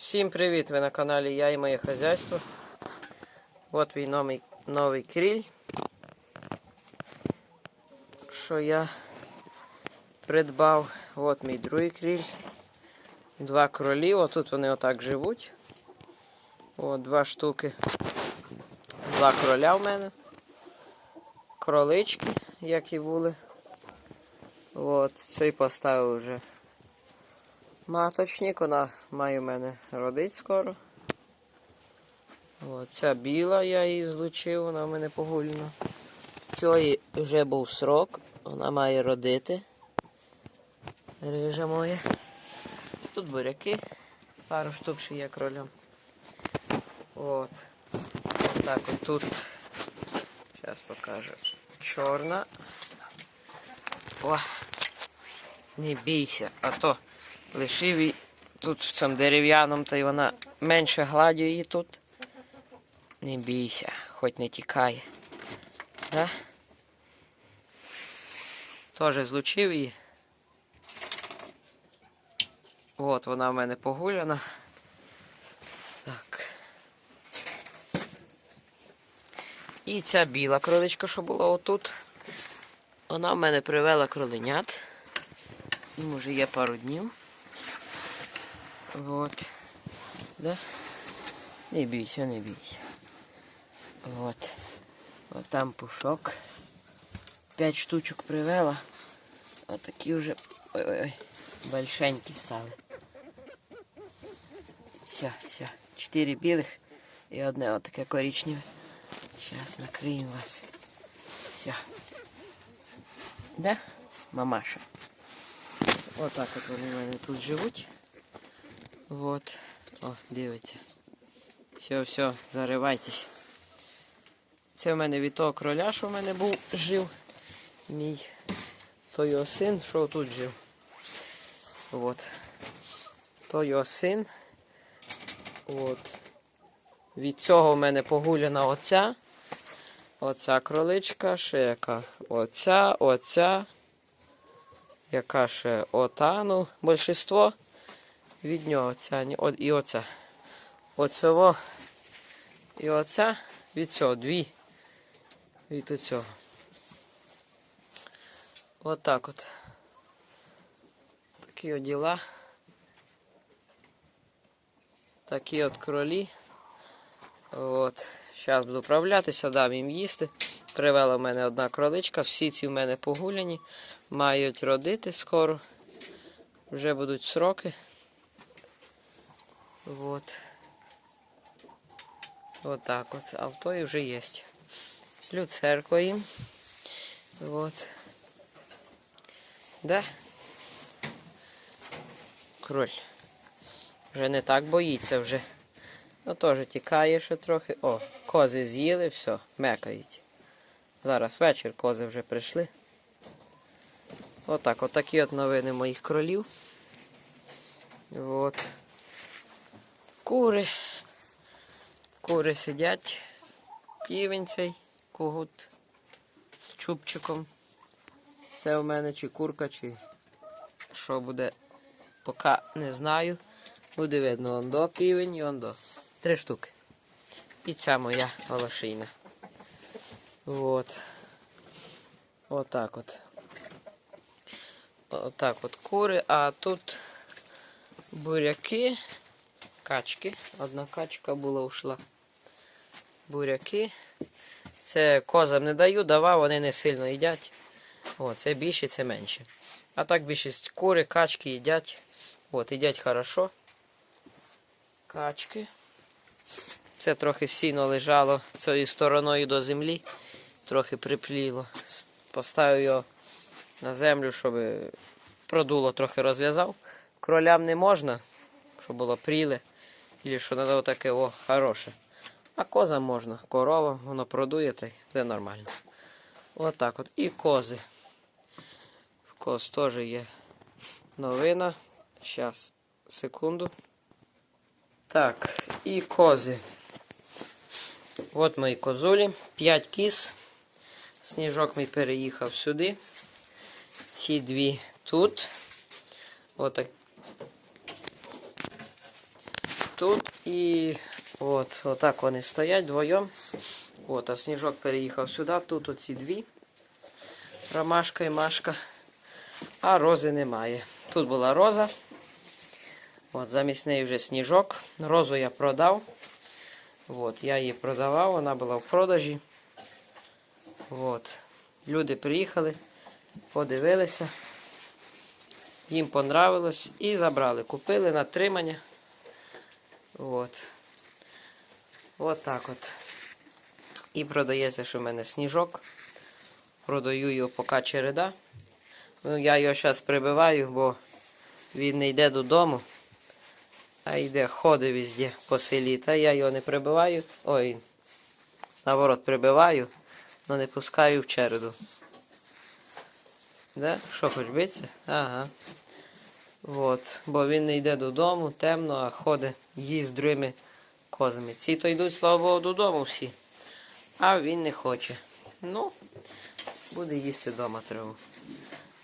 Всім привіт! Ви на каналі Я і моє хазяйство. От мій новий, новий кріль. Що я придбав. От мій другий кріль. Два кролі. Отут вони отак живуть. От два штуки. Два кроля в мене. Кролички, як і були. От, цей поставив вже маточник, вона має в мене родить скоро. От, ця біла, я її злучив, вона в мене погульна. Цієї вже був срок, вона має родити. Рижа моя. Тут буряки, пару штук ще є кролем. От. Так, от тут. Зараз покажу. Чорна. О, не бійся, а то лишив її тут в цьому дерев'яному, та й вона менше гладю її тут. Не бійся, хоч не тікає. Да? Теж злучив її. От вона в мене погуляна. Так. І ця біла кроличка, що була отут. Вона в мене привела кроленят. Їм уже є пару днів. Вот. Да? Не бійся, не бійся. Вот. Вот там пушок. П'ять штучок привела. От такі вже ой-ой-ой, большенькі стали. Все, все. Чотири білих і одне отаке коричневе. Зараз накриємо вас. Все. Да? Мамаша. Отак от вони в мене тут живуть. Вот. О, дивиться. Все, все, заривайтесь. Це в мене від того кроля, що в мене був жив. Мій то його син, що тут жив. Вот. То його син. От. Від цього в мене погуляна оця. Оця кроличка, ще яка. Оця, оця. Яка ще ота, ну, більшіство від нього ця, і оця. Оцього і оця від цього, дві від оцього. От так от. Такі от діла. Такі от кролі. От. Зараз буду вправлятися, дам їм їсти. Привела в мене одна кроличка, всі ці в мене погуляні, мають родити скоро. Вже будуть сроки. Вот. Вот так от. А в той вже є. Люцерко їм. Вот. Да? Кроль. Вже не так боїться вже. Ну теж тікає ще трохи. О, кози з'їли, все, мекають. Зараз вечір, кози вже прийшли. Отак, отакі от новини моїх кролів. От. Кури. Кури сидять. Півень цей, когут з чубчиком. Це у мене чи курка, чи що буде, поки не знаю. Буде видно, он до півень і он до. Три штуки. І ця моя волошина. Вот. Отак от. Отак от кури, а тут буряки, качки. Одна качка була ушла. Буряки. Це козам не даю, давав, вони не сильно їдять. О, це більше, це менше. А так більшість кури, качки їдять. От, їдять хорошо. Качки. Це трохи сіно лежало цією стороною до землі, трохи припліло. Поставив його на землю, щоб продуло трохи розв'язав. Кролям не можна, щоб було пріле. І що треба таке о, хороше. А козам можна. Корова, воно продує та й все нормально. Отак от. І кози. В коз теж є новина. Зараз, секунду. Так, і кози. От мої козулі. 5 кіз. Сніжок мій переїхав сюди. Ці дві тут. Отак. Тут і от, отак вони стоять вдвоєм. От, а сніжок переїхав сюди, тут оці дві. Ромашка і Машка. А рози немає. Тут була роза. От, замість неї вже сніжок. Розу я продав. От, я її продавав, вона була в продажі. От. Люди приїхали, подивилися. Їм понравилось і забрали. Купили на тримання. От. От так от. І продається, що в мене сніжок. Продаю його поки череда. Ну, я його зараз прибиваю, бо він не йде додому, а йде, ходить везде по селі. Та я його не прибиваю. Ой, наоборот, прибиваю, але не пускаю в череду. Да? Що хоч биться? Ага. От. Бо він не йде додому, темно, а ходить їсть з другими козами. Ці то йдуть, слава Богу, додому всі. А він не хоче. Ну, буде їсти вдома траву.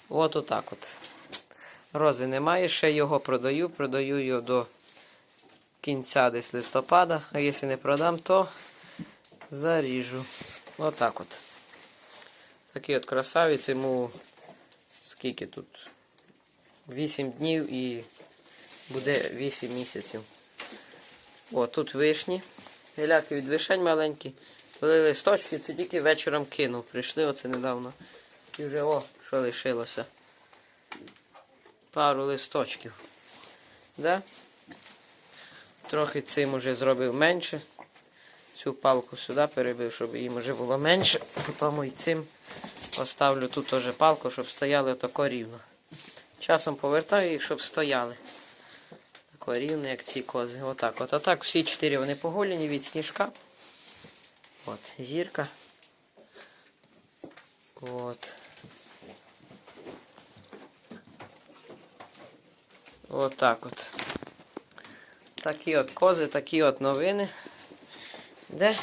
От отак от. Рози немає, ще його продаю. Продаю його до кінця десь листопада. А якщо не продам, то заріжу. Отак от. Такий от красавець, йому скільки тут? 8 днів і буде 8 місяців. О, тут вишні. Геляки від вишень маленькі. Були листочки, це тільки вечором кинув. Прийшли оце недавно. І вже о, що лишилося. Пару листочків. Да? Трохи цим уже зробив менше. Цю палку сюди перебив, щоб їм вже було менше. Потім і цим поставлю тут теж палку, щоб стояли отако рівно. Часом повертаю їх, щоб стояли. Тако рівно, як ці кози. Отак от. А так всі чотири вони поголені від сніжка. От, зірка. От так от. Такі от кози, такі от новини. Де?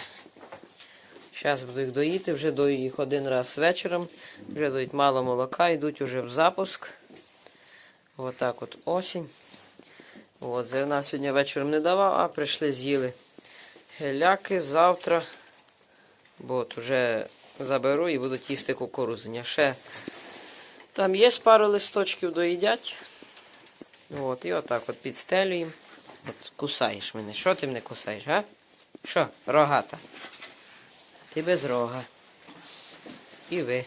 Зараз буду їх доїти, вже дою їх один раз вечором. Вже дають мало молока, йдуть уже в запуск. От так от осінь. От, зерна сьогодні вечором не давав, а прийшли, з'їли геляки завтра. От вже заберу і будуть їсти кукурузення. Ще там є пару листочків доїдять. От, і отак от підстелюємо. От кусаєш мене. Що ти мене кусаєш, а? Що, рогата? Ти без рога. І ви.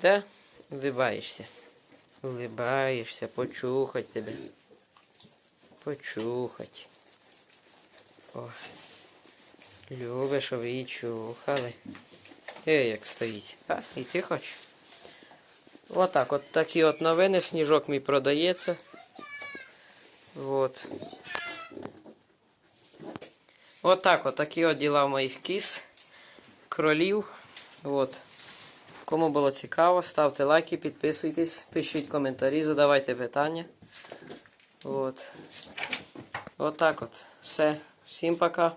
Та улибаєшся. Улибаєшся, почухать тебе. Почухать. О. Любиш, щоб її чухали. Ей, як стоїть. А, і ти хочеш? Отак, от такі от новини. Сніжок мій продається. От. Отак, от такі от діла в моїх кіз, кролів. От. Кому було цікаво, ставте лайки, підписуйтесь, пишіть коментарі, задавайте питання. От. Отак от. Все. Всім пока.